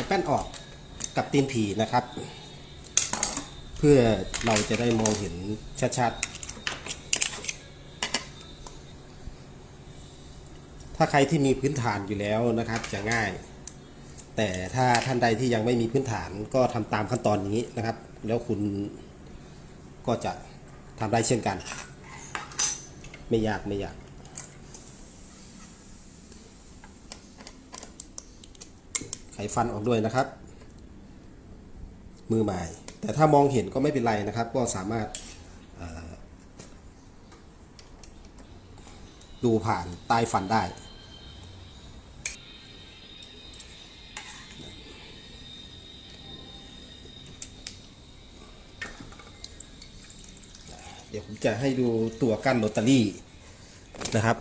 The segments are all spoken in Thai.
ขแป้นออกกับตีนผีนะครับ เพื่อเราจะได้มองเห็นชัดๆ ถ้าใครที่มีพื้นฐานอยู่แล้วนะครับจะง่าย แต่ถ้าท่านใดที่ยังไม่มีพื้นฐานก็ทำตามขั้นตอนนี้นะครับ แล้วคุณก็จะทำได้เช่นกัน ไม่ยากไม่ยาก ไขฟันออกด้วยนะครับ มือใหม่ แต่ถ้ามองเห็นก็ไม่เป็นไรนะครับ ก็สามารถดูผ่านใต้ฟันได้ เดี๋ยวผมจะให้ดูตัวกั้นโรตารี่นะครับ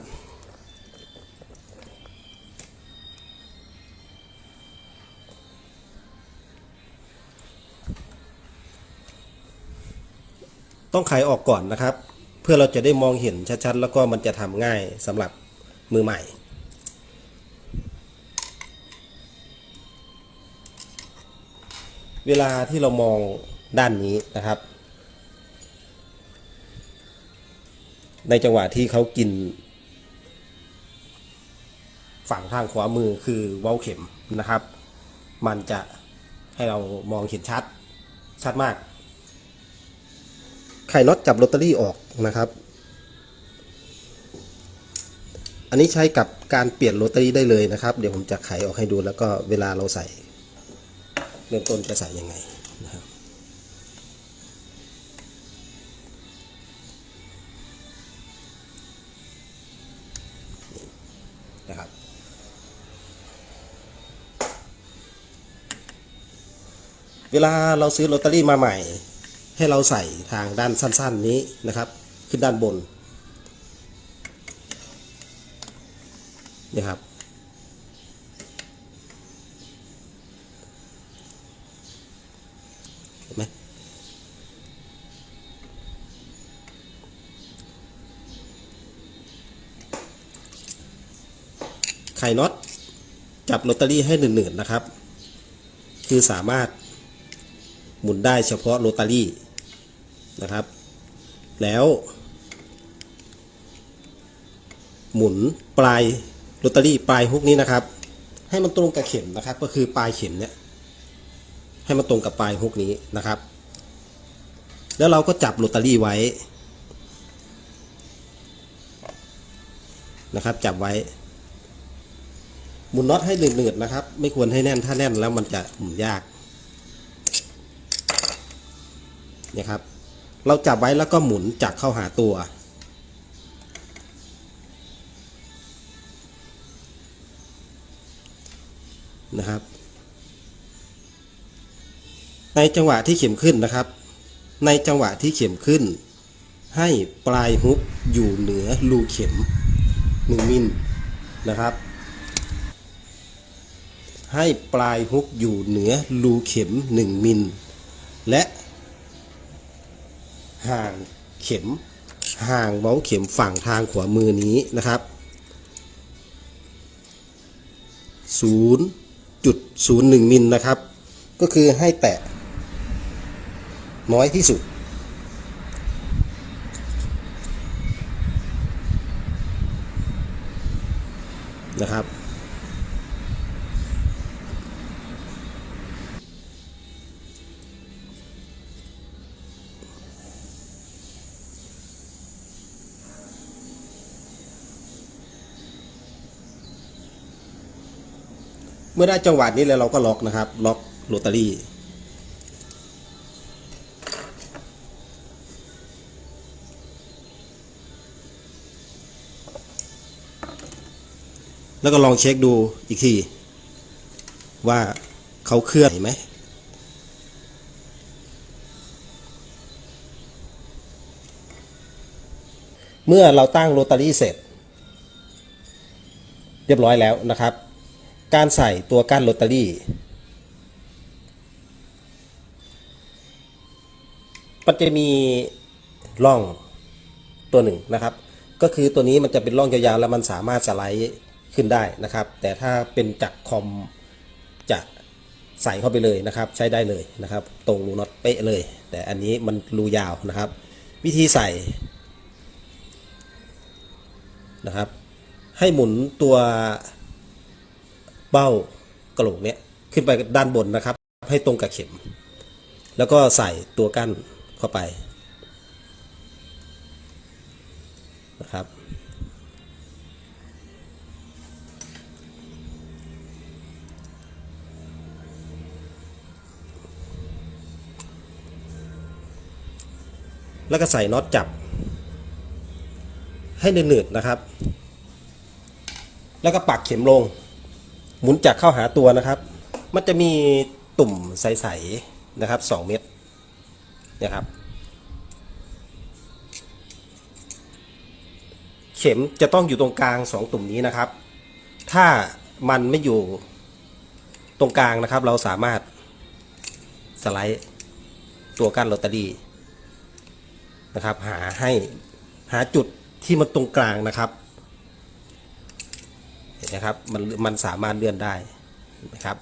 ต้องไขออกก่อนนะครับ เพื่อเราจะได้มองเห็นชัดๆ แล้วก็มันจะทำง่ายสำหรับมือใหม่ เวลาที่เรามองด้านนี้นะครับ ในจังหวะที่เขากิน ฝั่งทางขวามือคือเว้าเข็มนะครับ มันจะให้เรามองเห็นชัดชัดมาก ไข่น็อตจับลอตเตอรี่ออกนะครับ อันนี้ใช้กับการเปลี่ยนลอตเตอรี่ได้เลยนะครับ เดี๋ยวผมจะไขออกให้ดูแล้วก็เวลาเราใส่เริ่มต้นจะใส่ยังไงนะครับนะครับ เวลาเราซื้อลอตเตอรี่มาใหม่ ให้เราใส่ทางด้านสั้น ๆนี้นะครับ ขึ้นด้านบนนี่ครับ เห็นไหมไข่น็อตจับลอตเตอรี่ให้หนืดๆนะครับ คือสามารถหมุนได้เฉพาะโรตารี่ นะครับ แล้ว หมุนปลายโรตารี่ปลายฮุกนี้นะครับ ให้มันตรงกับเข็มนะครับ ก็คือปลายเข็มเนี่ยให้มันตรงกับปลายฮุกนี้นะครับ แล้วเราก็จับโรตารี่ไว้นะครับ จับไว้หมุนน็อตให้หนืดๆนะครับ ไม่ควรให้แน่นถ้าแน่นแล้วมันจะหมุนยากเนี่ยครับ เราจับไว้แล้วก็หมุนจักเข้าหาตัว นะครับ ในจังหวะที่เข็มขึ้นนะครับ ในจังหวะที่เข็มขึ้น ให้ปลายฮุกอยู่เหนือรูเข็ม 1 มิลนะครับ ให้ปลายฮุกอยู่เหนือรูเข็ม 1 มิลและ ห่างเข็มห่างเว้าเข็มฝั่งทางขวามือนี้นะครับ 0.01 มิลนะครับ ก็คือให้แตะน้อยที่สุด นะครับ เมื่อได้จังหวะนี้แล้วเราก็ล็อกนะครับ ล็อกโรตารี่แล้วก็ลองเช็คดูอีกที ว่าเขาเคลื่อนไหมเมื่อเราตั้งโรตารี่เสร็จ เรียบร้อยแล้วนะครับ การใส่ตัวกั้นโรตารี่ มันจะมีร่องตัวหนึ่งนะครับ ก็คือตัวนี้มันจะเป็นร่องยาวๆแล้วมันสามารถสไลด์ขึ้นได้นะครับ แต่ถ้าเป็นจากคอมจะใส่เข้าไปเลยนะครับ ใช้ได้เลยนะครับ ตรงรูน็อตเป๊ะเลย แต่อันนี้มันรูยาวนะครับ วิธีใส่นะครับ ให้หมุนตัว เบ้ากระโหลกเนี้ยขึ้นไปด้านบนนะครับ ให้ตรงกับเข็ม แล้วก็ใส่ตัวกั้นเข้าไปนะครับแล้วก็ใส่น็อตจับ ให้หนืดๆนะครับ แล้วก็ปักเข็มลง หมุนจักเข้าหาตัวนะครับ มันจะมีตุ่มใสๆนะครับ 2 เม็ดนะครับ เข็มจะต้องอยู่ตรงกลาง 2 ตุ่มนี้นะครับ ถ้ามันไม่อยู่ตรงกลางนะครับ เราสามารถสไลด์ตัวกั้นลอตเตอรี่นะครับ หาให้หาจุดที่มันตรงกลางนะครับ ห็นไหมครับมันมันสามารถเลื่อนได้นไหมครับ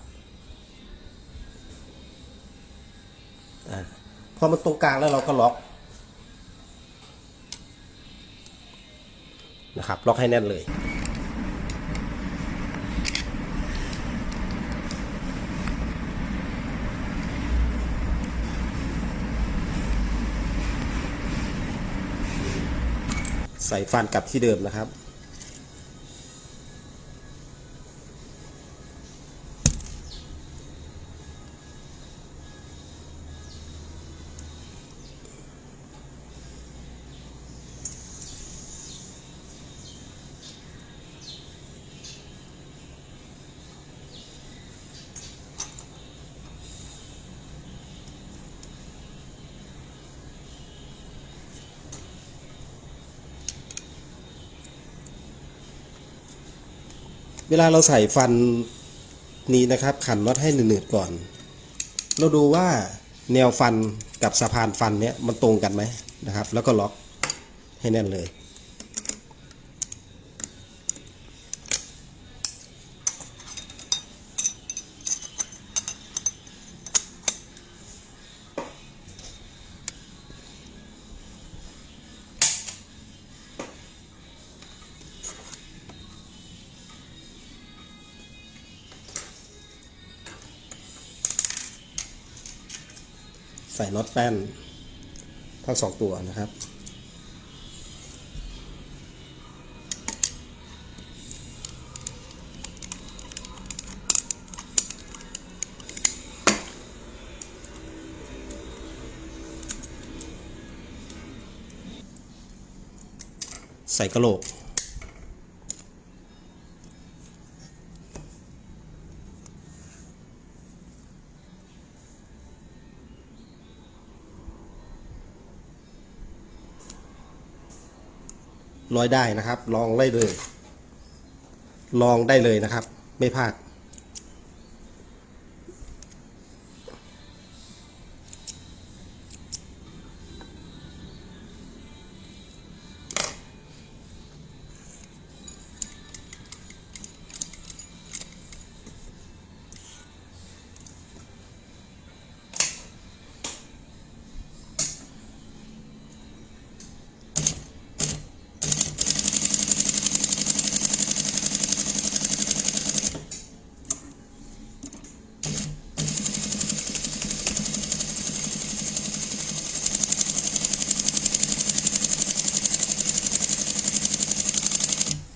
อพอมันตรงกลางแล้วเราก็ล็อกนะครับล็อกให้แน่นเลยใส่ฟันกลับที่เดิมนะครับ วลาเราใส่ฟันนี้นะครับขันน็อตให้หนืดๆก่อน เราดูว่าแนวฟันกับสะพานฟันเนี้ยมันตรงกันไหมนะครับ แล้วก็ล็อกให้แน่นเลย ส่น็อตแป้นทั้งสองตัวนะครับ ใส่กระโหลก ร้อยได้นะครับ ลองได้เลย ลองได้เลยนะครับ ไม่พลาด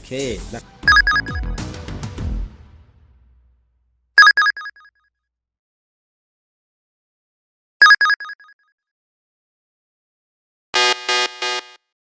เคนะ